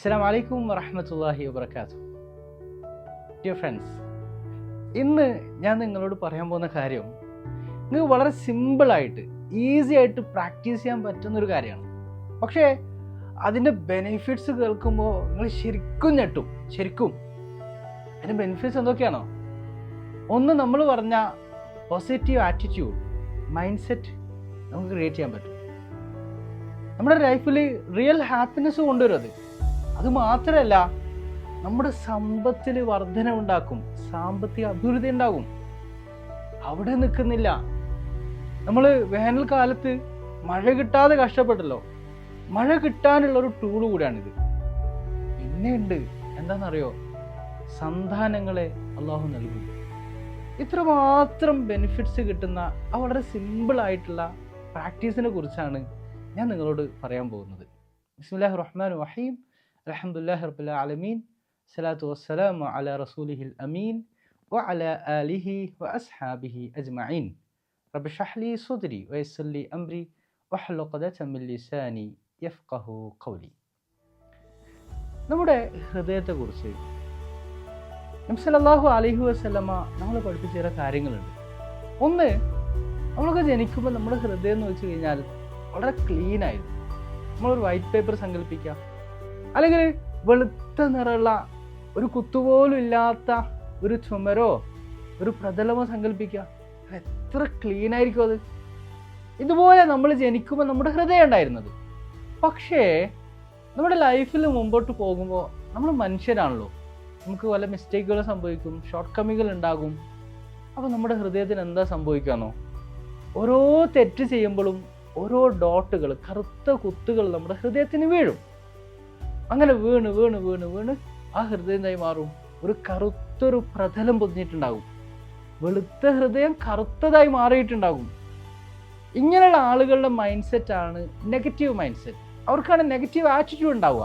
അസ്സാം വലൈക്കും വറഹമത്തല്ലാഹി വബർക്കാത്തു ഡിയർ ഫ്രണ്ട്സ് ഇന്ന് ഞാൻ നിങ്ങളോട് പറയാൻ പോകുന്ന കാര്യം നിങ്ങൾക്ക് വളരെ സിമ്പിളായിട്ട് ഈസി ആയിട്ട് പ്രാക്ടീസ് ചെയ്യാൻ പറ്റുന്നൊരു കാര്യമാണ്. പക്ഷേ അതിന്റെ ബെനിഫിറ്റ്സ് കേൾക്കുമ്പോൾ നിങ്ങൾ ശരിക്കും ഞെട്ടും ശരിക്കും. അതിന്റെ ബെനിഫിറ്റ്സ് എന്തൊക്കെയാണോ? ഒന്ന് നമ്മൾ പറഞ്ഞ പോസിറ്റീവ് ആറ്റിറ്റ്യൂഡ് മൈൻഡ് സെറ്റ് നമുക്ക് ക്രിയേറ്റ് ചെയ്യാൻ പറ്റും. നമ്മുടെ ലൈഫിൽ റിയൽ ഹാപ്പിനെസ് കൊണ്ടുവരും അത്. അത് മാത്രമല്ല നമ്മുടെ സമ്പത്തിൽ വർധന ഉണ്ടാക്കും സാമ്പത്തിക അഭിവൃദ്ധി ഉണ്ടാകും. അവിടെ നിൽക്കുന്നില്ല. നമ്മൾ വേനൽക്കാലത്ത് മഴ കിട്ടാതെ കഷ്ടപ്പെട്ടല്ലോ. മഴ കിട്ടാനുള്ള ഒരു ടൂൾ കൂടിയാണിത്. പിന്നെയുണ്ട് എന്താണെന്നറിയോ? സന്താനങ്ങളെ അള്ളാഹു നൽകും ഇത്രമാത്രം ബെനിഫിറ്റ്സ് കിട്ടുന്ന ആ വളരെ സിമ്പിളായിട്ടുള്ള പ്രാക്ടീസിനെ കുറിച്ചാണ് ഞാൻ നിങ്ങളോട് പറയാൻ പോകുന്നത്. ബിസ്മില്ലാഹി റഹ്മാൻ വഹീം അലഹമുല്ലാ റബ്ബുല ആലമീൻ സലാത്തു വസ്സലാമു അല റസൂലിഹിൽ അമീൻ വ അല അലിഹി വ അസ്ഹാബിഹി അജ്മഈൻ റബ്ബ് ഷഹ്ലി സുദ്രി വയസ്സല്ലി അംരി വഹ്ലുഖദമില്ലിസാനി യഫ്ഖഹു ഖൗലി നമ്മുടെ ഹൃദയത്തെ ഹൃദയത്തെക്കുറിച്ച് നബ്സലല്ലാഹു അലഹു വസ്ലമ നമ്മൾ പഠിപ്പിച്ച ചില കാര്യങ്ങളുണ്ട്. ഒന്ന് നമ്മളൊക്കെ ജനിക്കുമ്പോൾ നമ്മുടെ ഹൃദയം എന്ന് വെച്ച് കഴിഞ്ഞാൽ വളരെ ക്ലീൻ ആയിരുന്നു. നമ്മളൊരു വൈറ്റ് പേപ്പർ സങ്കല്പിക്കുക അല്ലെങ്കിൽ വെളുത്ത നിറമുള്ള ഒരു കുത്തുപോലും ഇല്ലാത്ത ഒരു ചുമരോ ഒരു പ്രതലമോ സങ്കല്പിക്കുക. എത്ര ക്ലീൻ ആയിരിക്കും അത്. ഇതുപോലെ നമ്മൾ ജനിക്കുമ്പോൾ നമ്മുടെ ഹൃദയം ഉണ്ടായിരുന്നത്. പക്ഷേ നമ്മുടെ ലൈഫിൽ മുമ്പോട്ട് പോകുമ്പോൾ നമ്മൾ മനുഷ്യരാണല്ലോ. നമുക്ക് പല മിസ്റ്റേക്കുകൾ സംഭവിക്കും ഷോർട്ട് കമ്മികൾ ഉണ്ടാകും. അപ്പോൾ നമ്മുടെ ഹൃദയത്തിന് എന്താ സംഭവിക്കാന്നോ ഓരോ തെറ്റ് ചെയ്യുമ്പോഴും ഓരോ ഡോട്ടുകൾ കറുത്ത കുത്തുകൾ നമ്മുടെ ഹൃദയത്തിന് വീഴും. അങ്ങനെ വീണ് വീണ് വീണ് വീണ് ആ ഹൃദയം എന്തായി മാറും. ഒരു കറുത്തൊരു പ്രതലം പൊതിഞ്ഞിട്ടുണ്ടാകും. വെളുത്ത ഹൃദയം കറുത്തതായി മാറിയിട്ടുണ്ടാകും. ഇങ്ങനെയുള്ള ആളുകളുടെ മൈൻഡ് സെറ്റ് ആണ് നെഗറ്റീവ് മൈൻഡ് സെറ്റ് അവർക്കാണ് നെഗറ്റീവ് ആറ്റിറ്റ്യൂഡ് ഉണ്ടാവുക.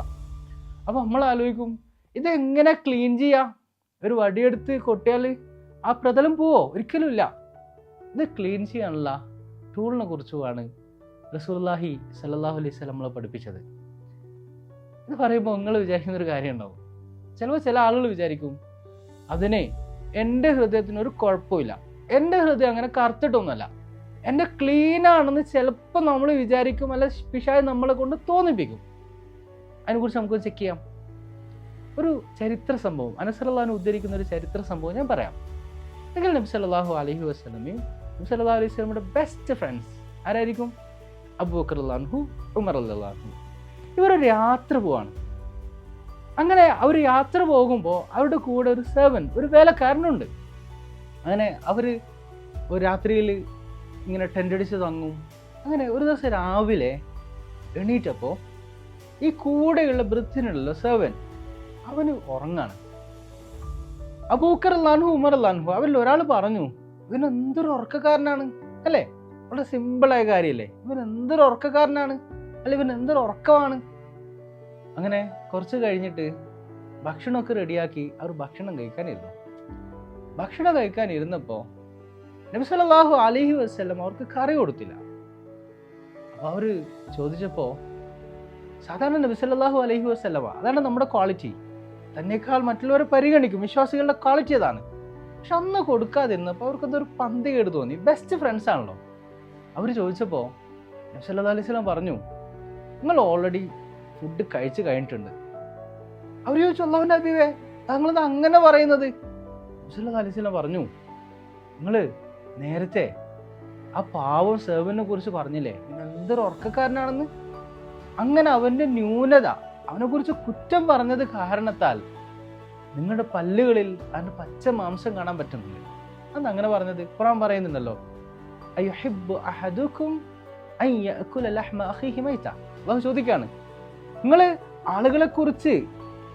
അപ്പോൾ നമ്മൾ ആലോചിക്കും ഇതെങ്ങനെ ക്ലീൻ ചെയ്യാം? ഒരു വടിയെടുത്ത് കൊട്ടിയാൽ ആ പ്രതലം പോവോ? ഒരിക്കലുമില്ല ഇത് ക്ലീൻ ചെയ്യാനുള്ള ടൂളിനെ കുറിച്ചുമാണ് റസൂല്ലാഹി സല്ലാഹു അലൈഹി സ്വലമ്മളെ പഠിപ്പിച്ചത്. ഇത് പറയുമ്പോൾ നിങ്ങൾ വിചാരിക്കുന്ന ഒരു കാര്യം ഉണ്ടാവും. ചിലപ്പോൾ ചില ആളുകൾ വിചാരിക്കും അതിനെ എന്റെ ഹൃദയത്തിന് ഒരു കുഴപ്പമില്ല. എന്റെ ഹൃദയം അങ്ങനെ കറുത്തിട്ടൊന്നുമല്ല. എന്റെ ക്ലീൻ ആണെന്ന് ചിലപ്പോൾ നമ്മൾ വിചാരിക്കും അല്ല പിശായി നമ്മളെ കൊണ്ട് തോന്നിപ്പിക്കും. അതിനെക്കുറിച്ച് നമുക്ക് ചെക്ക് ചെയ്യാം. ഒരു ചരിത്ര സംഭവം അനസലാൻ ഉദ്ധരിക്കുന്ന ഒരു ചരിത്ര സംഭവം ഞാൻ പറയാം. എങ്കിൽ നബി സല്ലാഹു അലഹി വസ്ലമയും നബി സല്ലാ അലൈഹി വസ്ലമിയുടെ ബെസ്റ്റ് ഫ്രണ്ട്സ് ആരായിരിക്കും? അബൂബക്കർ അള്ളാഹു ഉമർ അള്ളാഹു. ഇവരൊരു യാത്ര പോവാണ്. അങ്ങനെ അവർ യാത്ര പോകുമ്പോൾ അവരുടെ കൂടെ ഒരു സേവൻ ഒരു വേലക്കാരനുണ്ട്. അങ്ങനെ അവർ ഒരു രാത്രിയിൽ ഇങ്ങനെ ടെന്റ് അടിച്ച് തങ്ങും. അങ്ങനെ ഒരു ദിവസം രാവിലെ എണീറ്റപ്പോൾ ഈ കൂടെയുള്ള ബ്രിത്തിനുള്ള സേവൻ അവന് ഉറങ്ങാണ്. അബൂക്കർ അല്ലാൻഹു ഉമർ അല്ലാൻഹു അവരിൽ ഒരാൾ പറഞ്ഞു ഇവൻ എന്തൊരു ഉറക്കക്കാരനാണ്? അല്ലേ? വളരെ സിമ്പിളായ കാര്യമല്ലേ? ഇവൻ എന്തൊരു ഉറക്കക്കാരനാണ്? അല്ല ഇവൻ എന്തൊരു ഉറക്കമാണ്? അങ്ങനെ കുറച്ച് കഴിഞ്ഞിട്ട് ഭക്ഷണമൊക്കെ റെഡിയാക്കി അവർ ഭക്ഷണം കഴിക്കാനിരുന്നു. ഭക്ഷണം കഴിക്കാൻ ഇരുന്നപ്പോൾ നബി സല്ലല്ലാഹു അലൈഹി വസല്ലം അവർക്ക് കറി കൊടുത്തില്ല. അപ്പോൾ അവർ ചോദിച്ചപ്പോൾ സാധാരണ നബി സല്ലല്ലാഹു അലൈഹി അതാണ് നമ്മുടെ ക്വാളിറ്റി തന്നെക്കാൾ മറ്റുള്ളവരെ പരിഗണിക്കും വിശ്വാസികളുടെ ക്വാളിറ്റി അതാണ്. പക്ഷെ അന്ന് കൊടുക്കാതിരുന്നപ്പോൾ പന്തി കേട് തോന്നി. ബെസ്റ്റ് ഫ്രണ്ട്സ് ആണല്ലോ. അവർ ചോദിച്ചപ്പോൾ നബി സല്ലല്ലാഹു അലൈഹി വസല്ലം പറഞ്ഞു നിങ്ങൾ ഓൾറെഡി ഫുഡ് കഴിച്ചു കഴിഞ്ഞിട്ടുണ്ട്. അവർ ചോദിച്ചു അള്ളാഹുന്റെ അബീവേ താങ്കളത് അങ്ങനെ പറയുന്നത്? അലിസ്ല പറഞ്ഞു നിങ്ങൾ നേരത്തെ ആ പാവം സേവനെ കുറിച്ച് പറഞ്ഞില്ലേ? എന്തൊരു ഉറക്കക്കാരനാണെന്ന്? അങ്ങനെ അവന്റെ ന്യൂനത അവനെ കുറിച്ച് കുറ്റം പറഞ്ഞത് കാരണത്താൽ നിങ്ങളുടെ പല്ലുകളിൽ അവന്റെ പച്ച മാംസം കാണാൻ പറ്റുന്നില്ല. അന്ന് അങ്ങനെ പറഞ്ഞത്? ഖുറാൻ പറയുന്നുണ്ടല്ലോ അയ്യുഹിബ്ബു അഹദുക്കും ലഹ്മ അഖീഹി മൈത. അള്ളാഹു ചോദിക്കുകയാണ് നിങ്ങൾ ആളുകളെ കുറിച്ച്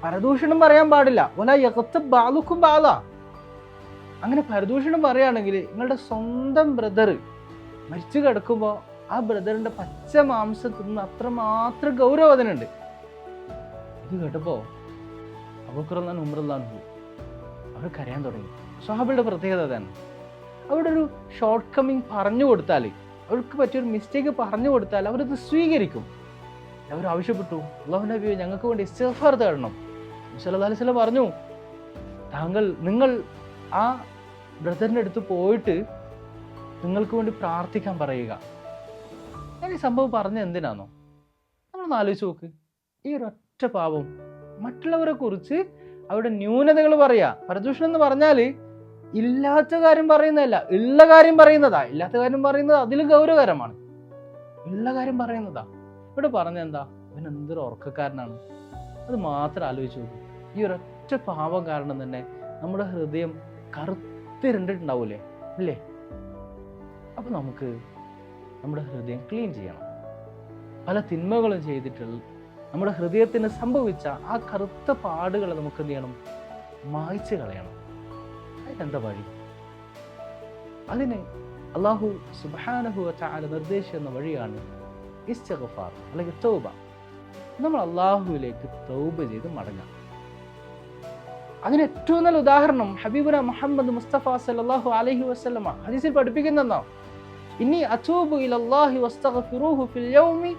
പരദൂഷണം പറയാൻ പാടില്ല. ഒല യഗത്തബ് ബാലുക്കും ബാല. അങ്ങനെ പരദൂഷണം പറയുകയാണെങ്കിൽ നിങ്ങളുടെ സ്വന്തം ബ്രദർ മരിച്ചു കിടക്കുമ്പോൾ ആ ബ്രദറിന്റെ പച്ച മാംസം തിന്ന് അത്രമാത്രം ഗൗരവം അതിനുണ്ട് ഇത് കേട്ടപ്പോ അബൂക്കറല്ലാൻ ഉമ്രല്ലാന്ന് അവർ കരയാൻ തുടങ്ങി. സ്വഹാബിയുടെ പ്രത്യേകത അതാണ്. അവിടെ ഒരു ഷോർട്ട് കമ്മിങ് പറഞ്ഞു കൊടുത്താൽ അവർക്ക് പറ്റിയൊരു മിസ്റ്റേക്ക് പറഞ്ഞു കൊടുത്താൽ അവരത് സ്വീകരിക്കും. അവർ ആവശ്യപ്പെട്ടു. അള്ളാഹു നബി ഞങ്ങൾക്ക് വേണ്ടി ഇസ്തിഗ്ഫാർ തേടണം. സല്ലല്ലാഹു അലൈഹി വസല്ലം പറഞ്ഞു താങ്കൾ നിങ്ങൾ ആ ബ്രദറിന്റെ അടുത്ത് പോയിട്ട് നിങ്ങൾക്ക് വേണ്ടി പ്രാർത്ഥിക്കാൻ പറയുക. ഞാൻ ഈ സംഭവം പറഞ്ഞ എന്തിനാണോ നമ്മളൊന്ന് ആലോചിച്ച് നോക്ക്. ഈ ഒരൊറ്റ പാപം മറ്റുള്ളവരെ കുറിച്ച് അവരുടെ ന്യൂനതകൾ പറയാ. പരദൂഷണം എന്ന് പറഞ്ഞാൽ ഇല്ലാത്ത കാര്യം പറയുന്നതല്ല ഉള്ള കാര്യം പറയുന്നതാ. ഇല്ലാത്ത കാര്യം പറയുന്നത് അതിലും ഗൗരവകരമാണ്. ഉള്ള കാര്യം പറയുന്നതാ. ഇവിടെ പറഞ്ഞ എന്താ? അവൻ എന്തൊരു ഉറക്കക്കാരനാണ്. അത് മാത്രം ആലോചിച്ച് നോക്കും. ഈ ഒരൊറ്റ പാവം കാരണം തന്നെ നമ്മുടെ ഹൃദയം കറുത്തിരണ്ടിട്ടുണ്ടാവൂലേ അല്ലേ? അപ്പൊ നമുക്ക് നമ്മുടെ ഹൃദയം ക്ലീൻ ചെയ്യണം. പല തിന്മകളും ചെയ്തിട്ടുള്ള നമ്മുടെ ഹൃദയത്തിന് സംഭവിച്ച ആ കറുത്ത പാടുകളെ നമുക്ക് എന്ത് ചെയ്യണം? മായ്ച്ചു കളയണം. അതിനെന്താ വഴി? അതിന് അള്ളാഹു സുബാനഹു ചാല നിർദ്ദേശിക്കുന്ന വഴിയാണ് ഇസ്തഗഫാർ അല്ലെങ്കിൽ തൗബ. നമ്മൾ അള്ളാഹുവിലേക്ക് തൗബ ചെയ്ത് മടങ്ങാം. അതിന് ഏറ്റവും നല്ല ഉദാഹരണം ഹബീബുന മുഹമ്മദ് മുസ്തഫ സല്ലല്ലാഹു അലഹി വസ്ലമ ഹദീസിൽ പഠിപ്പിക്കുന്നെന്നോ ഇനി അതൂബു വസ്തഗ്ഫിറൂഹു ഫിൽ യൗമി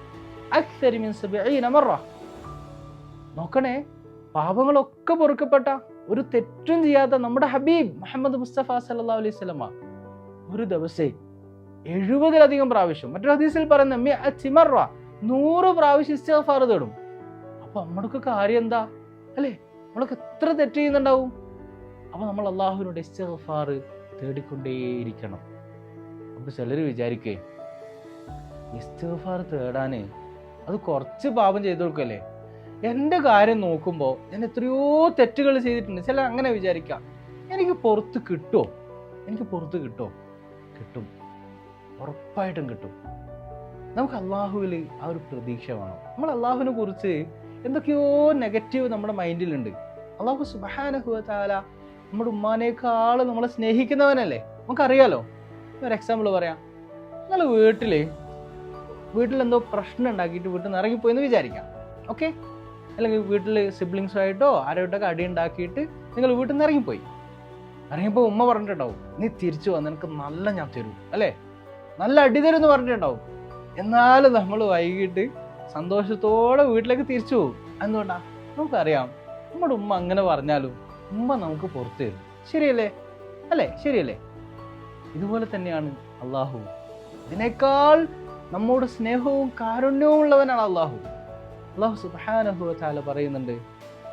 മിൻ നോക്കണേ പാപങ്ങളൊക്കെ പൊറുക്കപ്പെട്ട ഒരു തെറ്റും ചെയ്യാത്ത നമ്മുടെ ഹബീബ് മുഹമ്മദ് മുസ്തഫ സല്ലല്ലാഹു അലൈഹി വസല്ലമ ഒരു ദിവസേ എഴുപതിലധികം പ്രാവശ്യം. മറ്റൊരു ഹദീസിൽ പറയുന്ന മിഅത്തി മറ നൂറ് പ്രാവശ്യം ഇസ്തിഗ്ഫാർ തേടും. അപ്പൊ നമ്മൾക്ക് കാര്യം എന്താ? അല്ലേ? നമ്മളൊക്കെ എത്ര തെറ്റ് ചെയ്യുന്നുണ്ടാവും? അപ്പൊ നമ്മൾ അള്ളാഹുവിനോട് ഇസ്തിഗ്ഫാർ തേടിക്കൊണ്ടേയിരിക്കണം. അപ്പൊ ചിലർ വിചാരിക്കേ ഇസ്തിഗ്ഫാർ തേടാന് അത് കുറച്ച് പാപം ചെയ്തു കൊടുക്കല്ലേ? എന്റെ കാര്യം നോക്കുമ്പോൾ ഞാൻ എത്രയോ തെറ്റുകൾ ചെയ്തിട്ടുണ്ട്. ചില അങ്ങനെ വിചാരിക്കാം എനിക്ക് പുറത്ത് കിട്ടുമോ എനിക്ക് പുറത്ത് കിട്ടുമോ കിട്ടും. ഉറപ്പായിട്ടും കിട്ടും. നമുക്ക് അള്ളാഹുവിൽ ആ ഒരു പ്രതീക്ഷ വേണം. നമ്മൾ അള്ളാഹുവിനെ കുറിച്ച് എന്തൊക്കെയോ നെഗറ്റീവ് നമ്മുടെ മൈൻഡിലുണ്ട് അള്ളാഹു സുബാനഹുല നമ്മുടെ ഉമ്മാനേക്കാൾ നമ്മളെ സ്നേഹിക്കുന്നവനല്ലേ? നമുക്കറിയാലോ? ഒരു എക്സാമ്പിൾ പറയാം. നിങ്ങൾ വീട്ടിൽ വീട്ടിലെന്തോ പ്രശ്നം ഉണ്ടാക്കിയിട്ട് വീട്ടിൽ നിന്ന് ഇറങ്ങിപ്പോയെന്ന് വിചാരിക്കാം. ഓക്കെ അല്ലെങ്കിൽ വീട്ടിൽ സിബ്ലിങ്സായിട്ടോ ആരോട്ടൊക്കെ അടി ഉണ്ടാക്കിയിട്ട് നിങ്ങൾ വീട്ടിൽ നിന്ന് ഇറങ്ങിപ്പോയി. ഇറങ്ങിയപ്പോൾ ഉമ്മ പറഞ്ഞിട്ടുണ്ടാവും നീ തിരിച്ചു വന്ന് നിനക്ക് നല്ല ഞാൻ തരൂ. അല്ലേ? നല്ല അടി തരും എന്ന് പറഞ്ഞിട്ടുണ്ടാവും. എന്നാലും നമ്മൾ വൈകിട്ട് സന്തോഷത്തോടെ വീട്ടിലേക്ക് തിരിച്ചു പോകും. എന്തുകൊണ്ടാ? നമുക്കറിയാം. നമ്മുടെ ഉമ്മ അങ്ങനെ പറഞ്ഞാലും ഉമ്മ നമുക്ക് പുറത്തു തരും. ശരിയല്ലേ? അല്ലേ? ശരിയല്ലേ? ഇതുപോലെ തന്നെയാണ് അള്ളാഹു. ഇതിനേക്കാൾ നമ്മോട് സ്നേഹവും കാരുണ്യവും ഉള്ളവനാണ് അള്ളാഹു. അള്ളാഹു സുബാനഹു താല പറയുന്നുണ്ട്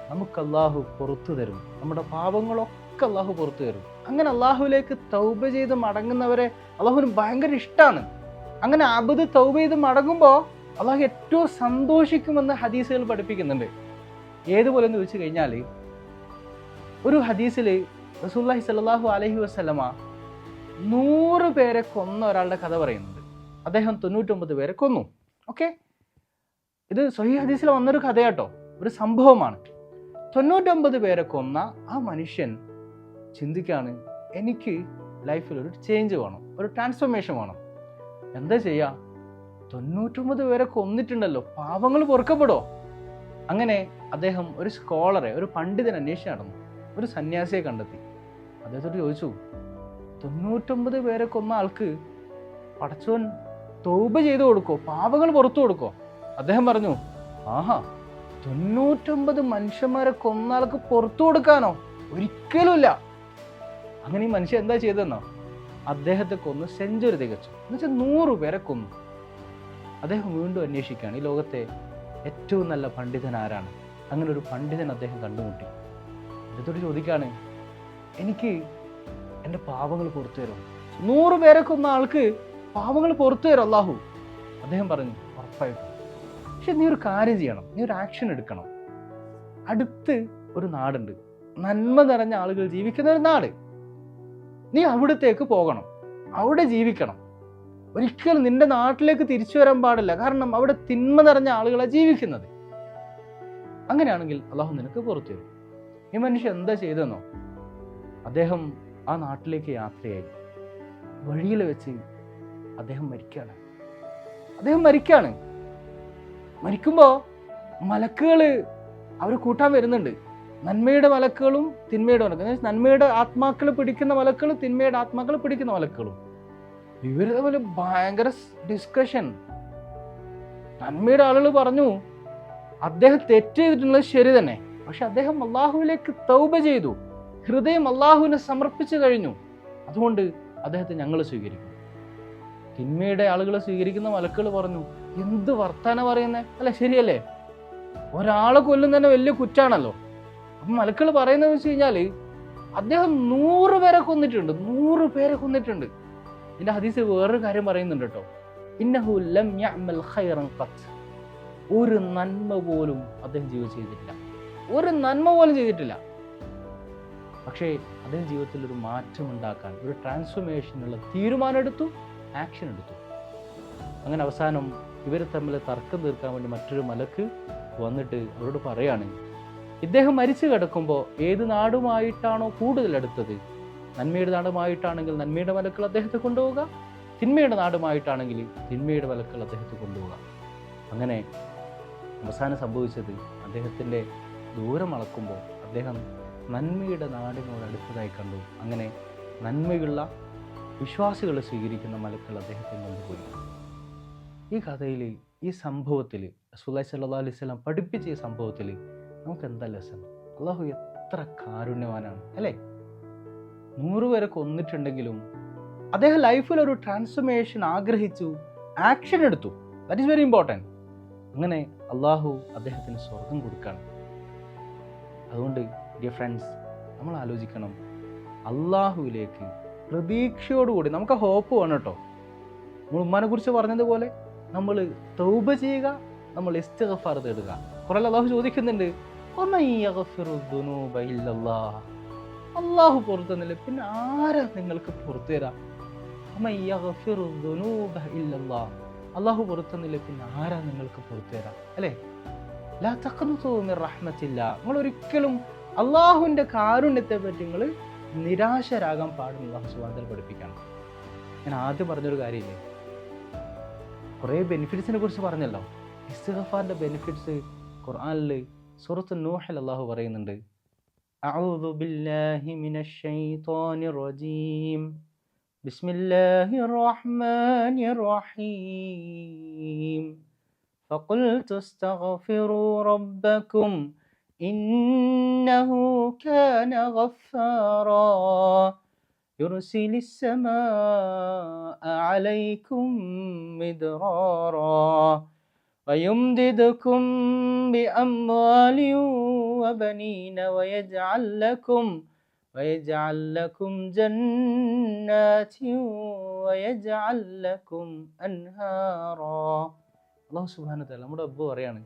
നമുക്ക് അള്ളാഹു പുറത്തു തരും. നമ്മുടെ പാപങ്ങളൊക്കെ അള്ളാഹു പുറത്തു തരും. അങ്ങനെ അള്ളാഹുവിലേക്ക് തൗബ ചെയ്ത് മടങ്ങുന്നവരെ അള്ളാഹുവിന് ഭയങ്കര ഇഷ്ടമാണ് അങ്ങനെ അബുദ് തൗബ ചെയ്ത് മടങ്ങുമ്പോൾ അള്ളാഹു ഏറ്റവും സന്തോഷിക്കുമെന്ന് ഹദീസുകൾ പഠിപ്പിക്കുന്നുണ്ട്. ഏതുപോലെ എന്ന് വെച്ച് കഴിഞ്ഞാൽ ഒരു ഹദീസിൽ റസൂല്ലാഹി സല്ലാഹു അലഹി വസ്ലമ നൂറ് പേരെ കൊന്ന ഒരാളുടെ കഥ പറയുന്നുണ്ട്. അദ്ദേഹം തൊണ്ണൂറ്റൊമ്പത് പേരെ കൊന്നു. ഓക്കെ? ഇത് സൊഹി ഹദീസിൽ വന്നൊരു കഥയാട്ടോ. ഒരു സംഭവമാണ്. തൊണ്ണൂറ്റൊമ്പത് പേരെ കൊന്ന ആ മനുഷ്യൻ ചിന്തിക്കാണ് എനിക്ക് ലൈഫിൽ ഒരു ചേഞ്ച് വേണം ഒരു ട്രാൻസ്ഫോർമേഷൻ വേണം. എന്താ ചെയ്യുക തൊണ്ണൂറ്റൊമ്പത് പേരെ കൊന്നിട്ടുണ്ടല്ലോ പാവങ്ങൾ പൊറുക്കപ്പെടോ? അങ്ങനെ അദ്ദേഹം ഒരു സ്കോളറെ ഒരു പണ്ഡിതൻ അന്വേഷിച്ച് നടന്നു ഒരു സന്യാസിയെ കണ്ടെത്തി. അദ്ദേഹത്തോട് ചോദിച്ചു തൊണ്ണൂറ്റൊമ്പത് പേരെ കൊന്ന ആൾക്ക് പടച്ചോൻ തോപ ചെയ്തു കൊടുക്കോ? പാവങ്ങൾ പുറത്തു കൊടുക്കോ? അദ്ദേഹം പറഞ്ഞു ആഹാ തൊണ്ണൂറ്റൊമ്പത് മനുഷ്യന്മാരെ കൊന്ന ആൾക്ക് പുറത്തു കൊടുക്കാനോ? ഒരിക്കലുമില്ല. അങ്ങനെ ഈ മനുഷ്യൻ എന്താ ചെയ്തെന്നോ അദ്ദേഹത്തെ കൊന്ന് സെഞ്ചുറി തികച്ചു. എന്നുവെച്ചാൽ നൂറ് പേരെ കൊന്നു. അദ്ദേഹം വീണ്ടും അന്വേഷിക്കുകയാണ്. ഈ ലോകത്തെ ഏറ്റവും നല്ല പണ്ഡിതൻ ആരാണ്? അങ്ങനെ ഒരു പണ്ഡിതൻ അദ്ദേഹം കണ്ടുമുട്ടി. അദ്ദേഹത്തോട് ചോദിക്കുകയാണ് എനിക്ക് എന്റെ പാപങ്ങൾ പുറത്തു തരും നൂറ് പേരെ കൊന്ന ആൾക്ക് പാപങ്ങൾ പുറത്തു തരും അള്ളാഹു അദ്ദേഹം പറഞ്ഞു ഉറപ്പായിട്ടും പക്ഷെ നീ ഒരു കാര്യം ചെയ്യണം. നീ ഒരു ആക്ഷൻ എടുക്കണം. അടുത്ത് ഒരു നാടുണ്ട്. നന്മ നിറഞ്ഞ ആളുകൾ ജീവിക്കുന്ന ഒരു നാട്. നീ അവിടത്തേക്ക് പോകണം. അവിടെ ജീവിക്കണം. ഒരിക്കലും നിന്റെ നാട്ടിലേക്ക് തിരിച്ചു വരാൻ പാടില്ല. കാരണം അവിടെ തിന്മ നിറഞ്ഞ ആളുകളാണ് ജീവിക്കുന്നത്. അങ്ങനെയാണെങ്കിൽ അള്ളാഹു നിനക്ക് പുറത്തു വരും. ഈ മനുഷ്യൻ എന്താ ചെയ്തെന്നോ അദ്ദേഹം ആ നാട്ടിലേക്ക് യാത്രയായി. വഴിയിൽ വെച്ച് അദ്ദേഹം മരിക്കുകയാണ്. അദ്ദേഹം മരിക്കുകയാണ്. മരിക്കുമ്പോൾ മലക്കുകൾ അവർ കൂട്ടാൻ വരുന്നുണ്ട്. നന്മയുടെ വലക്കുകളും തിന്മയുടെ മലക്കുകളും നന്മയുടെ ആത്മാക്കൾ പിടിക്കുന്ന മലക്കുകളും തിന്മയുടെ ആത്മാക്കൾ പിടിക്കുന്ന വലക്കുകളും. ഇവർ തമ്മിൽ ഭയങ്കര ഡിസ്കഷൻ നന്മയുടെ ആളുകൾ പറഞ്ഞു അദ്ദേഹം തെറ്റ് ചെയ്തിട്ടുള്ളത് ശരി തന്നെ. പക്ഷെ അദ്ദേഹം അള്ളാഹുവിലേക്ക് തൗബ ചെയ്തു. ഹൃദയം അള്ളാഹുവിനെ സമർപ്പിച്ചു കഴിഞ്ഞു. അതുകൊണ്ട് അദ്ദേഹത്തെ ഞങ്ങൾ സ്വീകരിക്കും തിന്മയുടെ ആളുകൾ സ്വീകരിക്കുന്ന മലക്കുകൾ പറഞ്ഞു എന്ത് വർത്താനം പറയുന്നേ? അല്ല ശരിയല്ലേ? ഒരാളെ കൊല്ലും തന്നെ വലിയ കുറ്റാണല്ലോ. അപ്പം മലക്കൾ പറയുന്നത് വെച്ച് കഴിഞ്ഞാൽ അദ്ദേഹം നൂറ് പേരെ കൊന്നിട്ടുണ്ട് നൂറ് പേരെ കൊന്നിട്ടുണ്ട്. ഇതിന്റെ ഹദീസ് വേറൊരു കാര്യം പറയുന്നുണ്ട് കേട്ടോ. ഇന്നഹു ലം യഅമൽ ഖൈറൻ ഒരു നന്മ പോലും അദ്ദേഹം ജീവിതം ചെയ്തിട്ടില്ല. ഒരു നന്മ പോലും ചെയ്തിട്ടില്ല. പക്ഷേ അദ്ദേഹം ജീവിതത്തിൽ ഒരു മാറ്റം ഉണ്ടാക്കാൻ ഒരു ട്രാൻസ്ഫോർമേഷനുള്ള തീരുമാനം എടുത്തു ആക്ഷൻ എടുത്തു. അങ്ങനെ അവസാനം ഇവർ തമ്മിൽ തർക്കം തീർക്കാൻ വേണ്ടി മറ്റൊരു മലക്ക് വന്നിട്ട് അവരോട് പറയാണ് ഇദ്ദേഹം മരിച്ചു കിടക്കുമ്പോൾ ഏത് നാടുമായിട്ടാണോ കൂടുതൽ അടുത്തത്? നന്മയുടെ നാടുമായിട്ടാണെങ്കിൽ നന്മയുടെ മലക്കൾ അദ്ദേഹത്തെ കൊണ്ടുപോവുക. തിന്മയുടെ നാടുമായിട്ടാണെങ്കിൽ തിന്മയുടെ മലക്കൾ അദ്ദേഹത്തെ കൊണ്ടുപോവുക. അങ്ങനെ അവസാനം സംഭവിച്ചത് അദ്ദേഹത്തിന്റെ ദൂരം അളക്കുമ്പോൾ അദ്ദേഹം നന്മയുടെ നാടിനോട് അടുത്തതായി കണ്ടു. അങ്ങനെ നന്മയുള്ള വിശ്വാസികളെ സ്വീകരിക്കുന്ന മലക്കൾ അദ്ദേഹത്തെ കൊണ്ടുപോയി. ഈ കഥയിൽ ഈ സംഭവത്തിൽ സുല്ലാ സല്ലാ അലൈഹി സ്വലം പഠിപ്പിച്ച ഈ സംഭവത്തിൽ നമുക്ക് എന്താ ലെസൺ അള്ളാഹു എത്ര കാരുണ്യവാനാണ് അല്ലേ? നൂറ് പേരെ കൊന്നിട്ടുണ്ടെങ്കിലും അദ്ദേഹം ലൈഫിൽ ഒരു ട്രാൻസ്ഫർമേഷൻ ആഗ്രഹിച്ചു ആക്ഷൻ എടുത്തു. ദാറ്റ് ഈസ് വെരി ഇമ്പോർട്ടന്റ് അങ്ങനെ അള്ളാഹു അദ്ദേഹത്തിന് സ്വർഗം കൊടുക്കുകയാണ്. അതുകൊണ്ട് ഡിയർ ഫ്രണ്ട്സ് നമ്മൾ ആലോചിക്കണം. അള്ളാഹുവിലേക്ക് പ്രതീക്ഷയോടുകൂടി നമുക്ക് ഹോപ്പ് വേണം കേട്ടോ. നമ്മൾ ഉമ്മാനെ കുറിച്ച് പറഞ്ഞതുപോലെ നമ്മൾ തൗബ ചെയ്യുക നമ്മൾ ഇസ്തിഗഫാർ തേടുക. കുറേ അള്ളാഹു ചോദിക്കുന്നുണ്ട് അള്ളാഹു പുറത്തു തന്നില്ല പിന്നെ ആരാ നിങ്ങൾക്ക് പുറത്തു തരാം? അള്ളാഹു പുറത്തു തന്നില്ല പിന്നെ ആരാ നിങ്ങൾക്ക് പുറത്തു തരാം? അല്ലേ? ലാ മിൻ റഹ്മത്തില്ല. നിങ്ങൾ ഒരിക്കലും അള്ളാഹുവിന്റെ കാരുണ്യത്തെ പറ്റി നിങ്ങൾ നിരാശരാകാൻ പാടും അള്ളാഹു സുബാന്തൽ പഠിപ്പിക്കണം ഞാൻ ആദ്യം പറഞ്ഞൊരു കാര്യമില്ലേ? കുറേ ബെനിഫിറ്റ്സിനെ കുറിച്ച് പറഞ്ഞല്ലോ. ഇസ്തഫാറിന്റെ ബെനിഫിറ്റ്സ് ഖുർആനിൽ സൂറത്ത് നൂഹിൽ അള്ളാഹു പറയുന്നുണ്ട് أعوذ بالله من الشيطان الرجيم بسم الله الرحمن الرحيم فقلت استغفروا ربكم إنه كان غفارا يرسل السماء عليكم مدرارا ويمددكم بأموال وبنين ويجعل لكم ويجعل لكم جنات ويجعل لكم أنهارا അള്ളാഹു സുബാനത്തല്ല നമ്മുടെ അബ്ബു പറയാണ്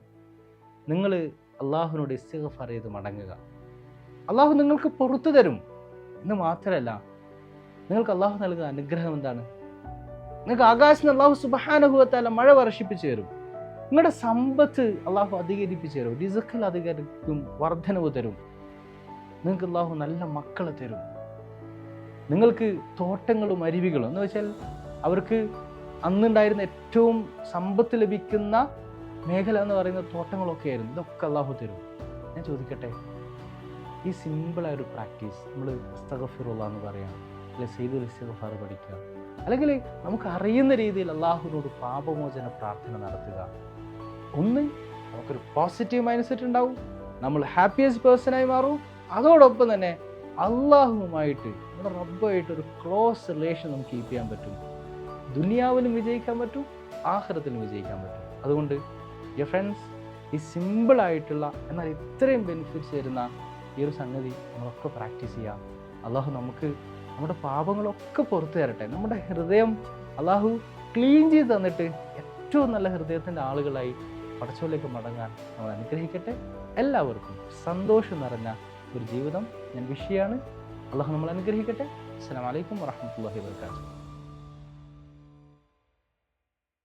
നിങ്ങൾ അള്ളാഹുവിനോട് ഇസ്തിഗഫാർ ചെയ്ത് മടങ്ങുക അള്ളാഹു നിങ്ങൾക്ക് പുറത്തു തരും എന്ന് മാത്രമല്ല നിങ്ങൾക്ക് അള്ളാഹു നൽകുന്ന അനുഗ്രഹം എന്താണ് നിങ്ങൾക്ക് ആകാശം അള്ളാഹു സുബാനുഭവത്താല മഴ വർഷിപ്പിച്ചു തരും നിങ്ങളുടെ സമ്പത്ത് അള്ളാഹു അധികരിപ്പിച്ചു തരും. റിസക്കൽ അധികരിക്കും വർധനവ് തരും. നിങ്ങൾക്ക് അള്ളാഹു നല്ല മക്കളെ തരും. നിങ്ങൾക്ക് തോട്ടങ്ങളും അരുവികളും എന്ന് വെച്ചാൽ അവർക്ക് അന്നുണ്ടായിരുന്ന ഏറ്റവും സമ്പത്ത് ലഭിക്കുന്ന മേഖല എന്ന് പറയുന്ന തോട്ടങ്ങളൊക്കെ ആയിരുന്നു. ഇതൊക്കെ അള്ളാഹു തരും. ഞാൻ ചോദിക്കട്ടെ ഈ സിമ്പിളായ ഒരു പ്രാക്ടീസ് നമ്മൾ ഇസ്തഗഫിറുള്ള എന്ന് പറയാം അല്ലെ സെയ്ദുൽ ഇസ്തഗഫാർ പഠിക്കുക അല്ലെങ്കിൽ നമുക്ക് അറിയുന്ന രീതിയിൽ അള്ളാഹുവിനോട് പാപമോചന പ്രാർത്ഥന നടത്തുക ഒന്ന് നമുക്കൊരു പോസിറ്റീവ് മൈൻഡ് സെറ്റ് ഉണ്ടാവും. നമ്മൾ ഹാപ്പിയസ്റ്റ് പേഴ്സണായി മാറും. അതോടൊപ്പം തന്നെ അള്ളാഹുവുമായിട്ട് നമ്മുടെ റബ്ബായിട്ട് ഒരു ക്ലോസ് റിലേഷൻ നമുക്ക് കീപ്പ് ചെയ്യാൻ പറ്റും. ദുനിയാവിലും വിജയിക്കാൻ പറ്റും ആഹ്റത്തിലും വിജയിക്കാൻ പറ്റും. അതുകൊണ്ട് ഡിയർ ഫ്രണ്ട്സ് ഈ സിമ്പിളായിട്ടുള്ള എന്നാൽ ഇത്രയും ബെനിഫിറ്റ്സ് തരുന്ന ഈ ഒരു സംഗതി നമ്മളൊക്കെ പ്രാക്ടീസ് ചെയ്യാം. അള്ളാഹു നമുക്ക് നമ്മുടെ പാപങ്ങളൊക്കെ പുറത്തു തരട്ടെ. നമ്മുടെ ഹൃദയം അള്ളാഹു ക്ലീൻ ചെയ്ത് തന്നിട്ട് ഏറ്റവും നല്ല ഹൃദയത്തിന്റെ ആളുകളായി പടച്ചോലേക്ക് മടങ്ങാൻ നമ്മൾ അനുഗ്രഹിക്കട്ടെ. എല്ലാവർക്കും സന്തോഷം നിറഞ്ഞ ഒരു ജീവിതം. ഞാൻ വിഷയാണ് അള്ളാഹു നമ്മൾ അനുഗ്രഹിക്കട്ടെ. അസ്സാം വലൈക്കും വാഹമത്തല്ലാഹി വാത്തു